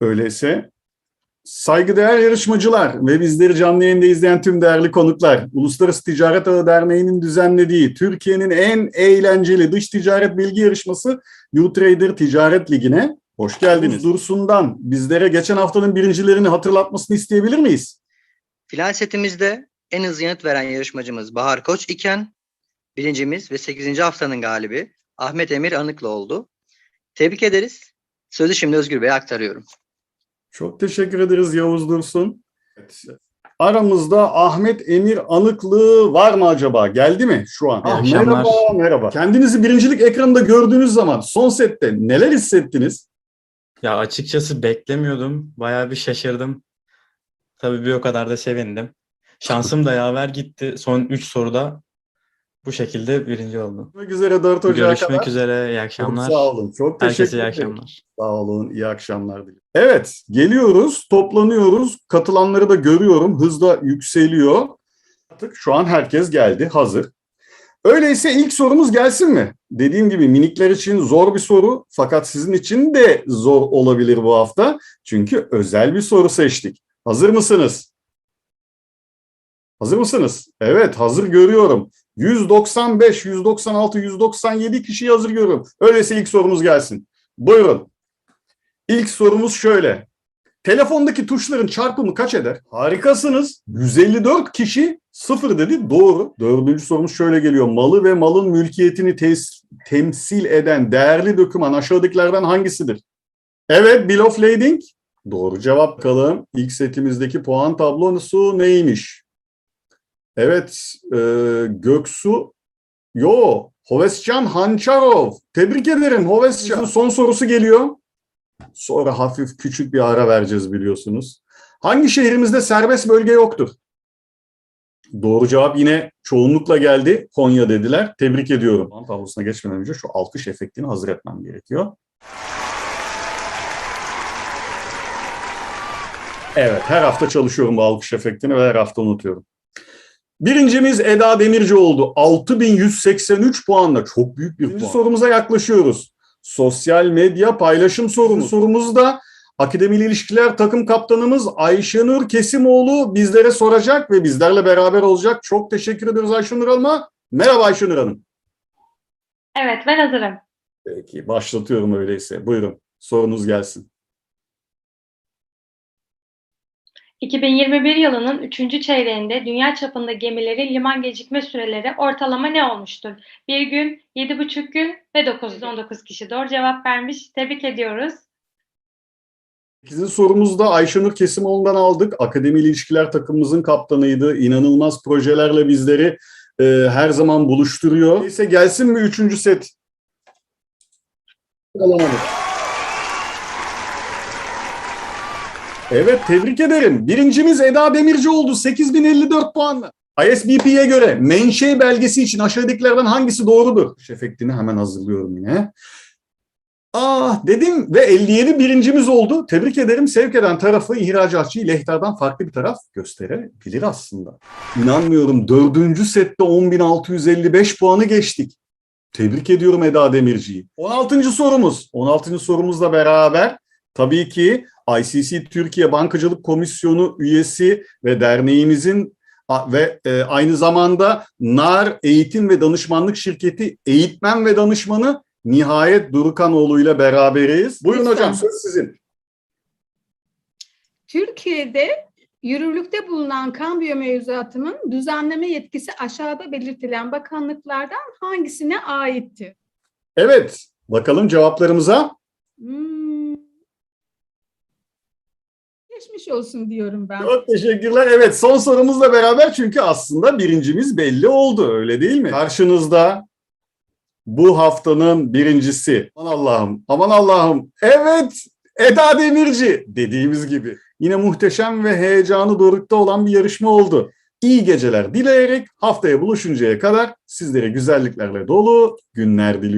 Öyleyse saygıdeğer yarışmacılar ve bizleri canlı yayında izleyen tüm değerli konuklar, Uluslararası Ticaret Ağı Derneği'nin düzenlediği Türkiye'nin en eğlenceli dış ticaret bilgi yarışması U-Trader Ticaret Ligi'ne hoş geldiniz. Dursun'dan bizlere geçen haftanın birincilerini hatırlatmasını isteyebilir miyiz? Final setimizde en hızlı yanıt veren yarışmacımız Bahar Koç iken birincimiz ve 8. haftanın galibi Ahmet Emir Anıklı oldu. Tebrik ederiz. Sözü şimdi Özgür Bey'e aktarıyorum. Çok teşekkür ederiz Yavuz Dursun. Aramızda Ahmet Emir Anıklı var mı acaba? Geldi mi şu an? İyi akşamlar. merhaba, merhaba. Kendinizi birincilik ekranında gördüğünüz zaman son sette neler hissettiniz? Ya açıkçası beklemiyordum. Bayağı bir şaşırdım. Tabii bir o kadar da sevindim. Şansım da yaver gitti. Son 3 soruda bu şekilde birinci oldum. Görüşmek üzere 4 Ocak'a Görüşmek kadar. üzere. iyi Çok akşamlar. sağ olun. Çok teşekkür Herkese iyi ederim. akşamlar. Sağ olun. iyi akşamlar diliyorum. Evet, geliyoruz, toplanıyoruz. Katılanları da görüyorum. Hız da yükseliyor. Artık şu an herkes geldi, hazır. Öyleyse ilk sorumuz gelsin mi? Dediğim gibi minikler için zor bir soru fakat sizin için de zor olabilir bu hafta. Çünkü özel bir soru seçtik. Hazır mısınız? Hazır mısınız? Evet, hazır görüyorum. 195, 196, 197 kişiyi hazır görüyorum. Öyleyse ilk sorumuz gelsin. Buyurun. İlk sorumuz şöyle. Telefondaki tuşların çarpımı kaç eder? Harikasınız. 154 kişi sıfır dedi. Doğru. Dördüncü sorumuz şöyle geliyor. Malı ve malın mülkiyetini tes- temsil eden değerli doküman aşağıdakilerden hangisidir? Evet, Bill of Lading. Doğru cevap bakalım. İlk setimizdeki puan tablosu neymiş? Evet, e, Göksu Yo, Hovescan Hançarov. Tebrik ederim Hovescan. Son sorusu geliyor. Sonra hafif küçük bir ara vereceğiz biliyorsunuz. Hangi şehrimizde serbest bölge yoktur? Doğru cevap yine çoğunlukla geldi. Konya dediler. Tebrik ediyorum. Tablosuna geçmeden önce şu alkış efektini hazır etmem gerekiyor. Evet, her hafta çalışıyorum bu alkış efektini ve her hafta unutuyorum. Birincimiz Eda Demirci oldu. 6183 puanla. Çok büyük bir puan. sorumuza yaklaşıyoruz. Sosyal medya paylaşım sorumuz. Sorumuzda Akademili İlişkiler takım kaptanımız Ayşenur Kesimoğlu bizlere soracak ve bizlerle beraber olacak. Çok teşekkür ediyoruz Ayşenur Hanım'a. Merhaba Ayşenur Hanım. Evet, ben hazırım. Peki başlatıyorum öyleyse. Buyurun sorunuz gelsin. 2021 yılının 3. çeyreğinde dünya çapında gemilerin liman gecikme süreleri ortalama ne olmuştur? Bir gün, 7,5 gün ve 919 kişi doğru cevap vermiş. Tebrik ediyoruz. Sizin sorumuzda Ayşenur Kesimoğlu'ndan aldık. Akademili İlişkiler takımımızın kaptanıydı. İnanılmaz projelerle bizleri e, her zaman buluşturuyor. Neyse gelsin mi üçüncü set? Alamadık. Evet tebrik ederim. Birincimiz Eda Demirci oldu 8054 puanla. ISBP'ye göre menşe belgesi için aşağıdakilerden hangisi doğrudur? Efektini hemen hazırlıyorum yine. Ah dedim ve 57 birincimiz oldu. Tebrik ederim. Sevk eden tarafı ihracatçıyı Lehter'den farklı bir taraf gösterebilir aslında. İnanmıyorum. Dördüncü sette 10.655 puanı geçtik. Tebrik ediyorum Eda Demirci'yi. 16. sorumuz. 16. sorumuzla beraber tabii ki ICC Türkiye Bankacılık Komisyonu üyesi ve derneğimizin ve e, aynı zamanda NAR Eğitim ve Danışmanlık Şirketi eğitmen ve danışmanı Nihayet Durukanoğlu ile beraberiz. Buyurun Lütfen. hocam söz sizin. Türkiye'de yürürlükte bulunan kambiyo mevzuatının düzenleme yetkisi aşağıda belirtilen bakanlıklardan hangisine aittir? Evet bakalım cevaplarımıza. Hmm. Geçmiş olsun diyorum ben. Çok teşekkürler. Evet son sorumuzla beraber çünkü aslında birincimiz belli oldu öyle değil mi? Karşınızda bu haftanın birincisi. Aman Allah'ım, aman Allah'ım. Evet, Eda Demirci dediğimiz gibi. Yine muhteşem ve heyecanı dorukta olan bir yarışma oldu. İyi geceler dileyerek haftaya buluşuncaya kadar sizlere güzelliklerle dolu günler diliyorum.